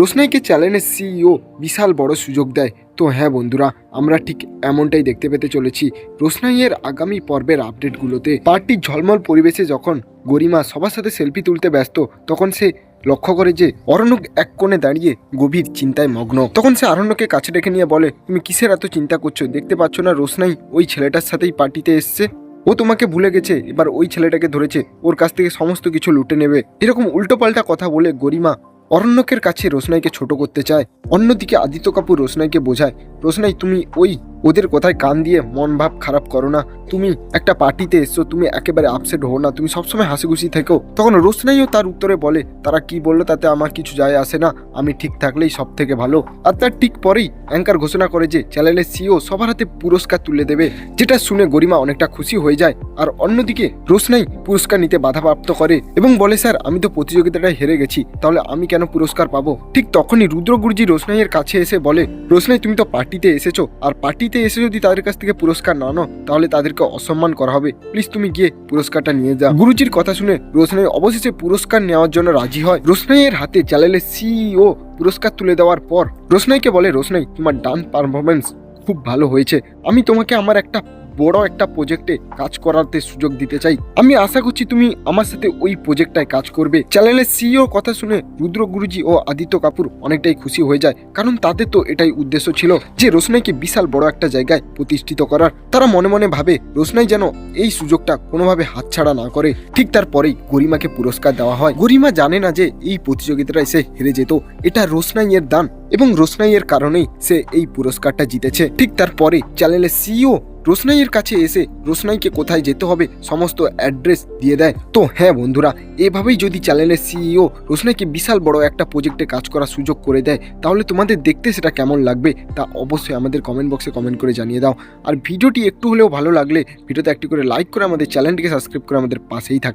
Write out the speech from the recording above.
রোশনাইকে চ্যানেলের সিইও বিশাল বড় সুযোগ দেয়? তো হ্যাঁ বন্ধুরা, আমরা ঠিক এমনটাই দেখতে পেতে চলেছি। রোশনাইয়ের আগামী পর্বের আপডেটগুলোতে। পার্টির ঝলমল পরিবেশে যখন গরিমা সবার সাথে সেলফি তুলতে ব্যস্ত, তখন সে লক্ষ্য করে যে অরণ্যক এক কোণে দাঁড়িয়ে গভীর চিন্তায় মগ্ন। তখন সে আরণ্যকে কাছে ডেকে নিয়ে বলে, তুমি কিসের এত চিন্তা করছ? দেখতে পাচ্ছ না রোশনাই ওই ছেলেটার সাথেই পার্টিতে এসছে। ও তোমাকে ভুলে গেছে, এবার ওই ছেলেটাকে ধরেছে। ওর কাছ থেকে সমস্ত কিছু লুটে নেবে। এরকম উল্টোপাল্টা কথা বলে গরিমা অরণ্যকের কাছে রোশনাইকে ছোট করতে চায়। অন্যদিকে আদিত্য কাপুর রোশনাইকে বোঝায় রোশনাই তুমি ওই ওদের কোথায় কান দিয়ে মন ভাব খারাপ করো না। তুমি একটা পার্টিতে এসছো তুমি একেবারে আপসেট হো না। তুমি সবসময় হাসি খুশি থেকো। তখন রোশনাইও তার উত্তরে বলে, তারা কি বলল তাতে আমার কিছু যায় আসে না। আমি ঠিক থাকলেই সব থেকে ভালো। আর তার ঠিক পরেই অ্যাঙ্কার ঘোষণা করে যে, চ্যানেলের সিও সবার হাতে পুরস্কার তুলে দেবে, যেটা শুনে গরিমা অনেকটা খুশি হয়ে যায়। আর অন্যদিকে রোশনাই পুরস্কার নিতে বাধাপ্রাপ্ত করে এবং বলে, স্যার, আমি তো প্রতিযোগিতাটায় হেরে গেছি, তাহলে আমি কেন পুরস্কার পাবো? ঠিক তখনই রুদ্রগুরুজি রোশনাইয়ের কাছে এসে বলে, রোশনাই, তুমি তো পার্টিতে এসেছ, আর পার্টিতে এসে যদি তাদের কাছ থেকে পুরস্কার না? নাও তাহলে তাদেরকে অসম্মান করা হবে। প্লিজ তুমি গিয়ে পুরস্কারটা নিয়ে যাও। গুরুজির কথা শুনে রোশনাই অবশেষে পুরস্কার নেওয়ার জন্য রাজি হয়। রোশনাইয়ের হাতে চ্যানেলের সিইও পুরস্কার তুলে দেওয়ার পর রোশনাইকে বলে, রোশনাই, তোমার ডান্স পারফরমেন্স খুব ভালো হয়েছে। আমি তোমাকে আমার একটা বড় একটা প্রজেক্টে কাজ করাতে সুযোগ দিতে চাই। আমি আশা করছি তুমি আমার সাথে ওই প্রজেক্টটায় কাজ করবে। চ্যানেলের সিইও কথা শুনে রুদ্র গুরুজি ও আদিত্য কাপুর অনেকটাই খুশি হয়ে যায়, কারণ তাদের তো এটাই উদ্দেশ্য ছিল যে রোশনাইকে বিশাল বড় একটা জায়গায় প্রতিষ্ঠিত করার। তারা মনে মনে ভাবে রোশনাই যেন এই সুযোগটা কোনোভাবে হাতছাড়া না করে। ঠিক তারপরেই গরিমাকে পুরস্কার দেওয়া হয়। গরিমা জানে না যে এই প্রতিযোগিতায় সে হেরে যেত। এটা রোশনাইয়ের দান। এবং রোশনাইয়ের কারণেই সে এই পুরস্কারটা জিতেছে। ঠিক তারপরে চ্যানেলের সিইও রোশনাইয়ের কাছে এসে রোশনাইকে কোথায় যেতে হবে সমস্ত অ্যাড্রেস দিয়ে দেয়। তো হ্যাঁ বন্ধুরা, এভাবেই যদি চ্যানেলের সিইও রোশনাইকে বিশাল বড় একটা প্রজেক্টে কাজ করার সুযোগ করে দেয়, তাহলে তোমাদের দেখতে সেটা কেমন লাগবে তা অবশ্যই আমাদের কমেন্ট বক্সে কমেন্ট করে জানিয়ে দাও। আর ভিডিওটি একটু হলেও ভালো লাগলে ভিডিওতে একটি করে লাইক করে আমাদের চ্যানেলটিকে সাবস্ক্রাইব করে আমাদের পাশেই থাক